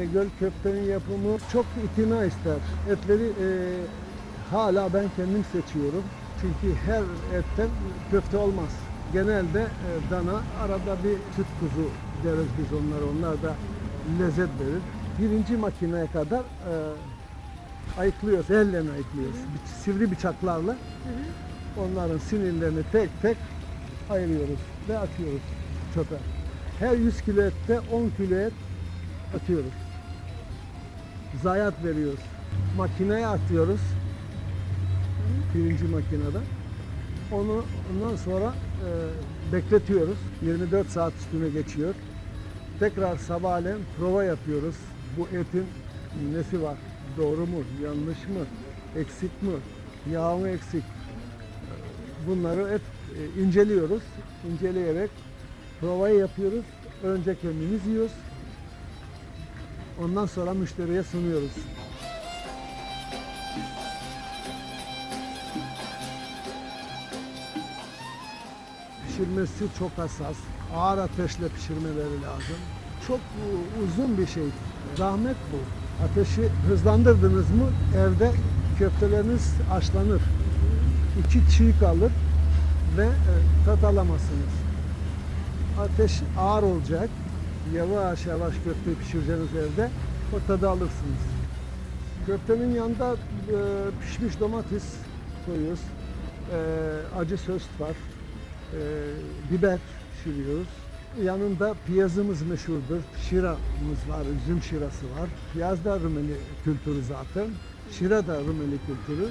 güzel köftenin yapımı çok itina ister. Etleri e, hala ben kendim seçiyorum. Çünkü her etten köfte olmaz. Genelde e, dana, arada bir süt kuzu deriz biz onlara. Onlar da lezzet verir. Birinci makineye kadar e, ayıklıyoruz, elle ayıklıyoruz. Sivri bıçaklarla onların sinirlerini tek tek ayırıyoruz ve atıyoruz çöpe. Her 100 kilo ette 10 kilo et atıyoruz. Zayiat veriyoruz. Makineye atıyoruz. Birinci makinede. Onu ondan sonra e, bekletiyoruz. 24 saat üstüne geçiyor. Tekrar sabahleyin prova yapıyoruz. Bu etin nesi var? Doğru mu? Yanlış mı? Eksik mi? Yağ mı eksik? Bunları hep e, inceliyoruz. İnceleyerek provayı yapıyoruz. Önce kendimiz yiyoruz. Ondan sonra müşteriye sunuyoruz. Pişirmesi çok hassas. Ağır ateşle pişirmeleri lazım. Çok uzun bir şey. Zahmet bu. Ateşi hızlandırdınız mı evde köfteleriniz haşlanır. İki çiğ kalır ve e, tat alamazsınız. Ateş ağır olacak. Yavaş yavaş köfte pişireceğiniz evde o tadı alırsınız. Köftenin yanında e, pişmiş domates koyuyoruz. E, acı söst var. E, biber pişiriyoruz. Yanında piyazımız meşhurdur. Şiramız var, üzüm şirası var. Piyaz da Rumeli kültürü zaten. Şira da Rumeli kültürü.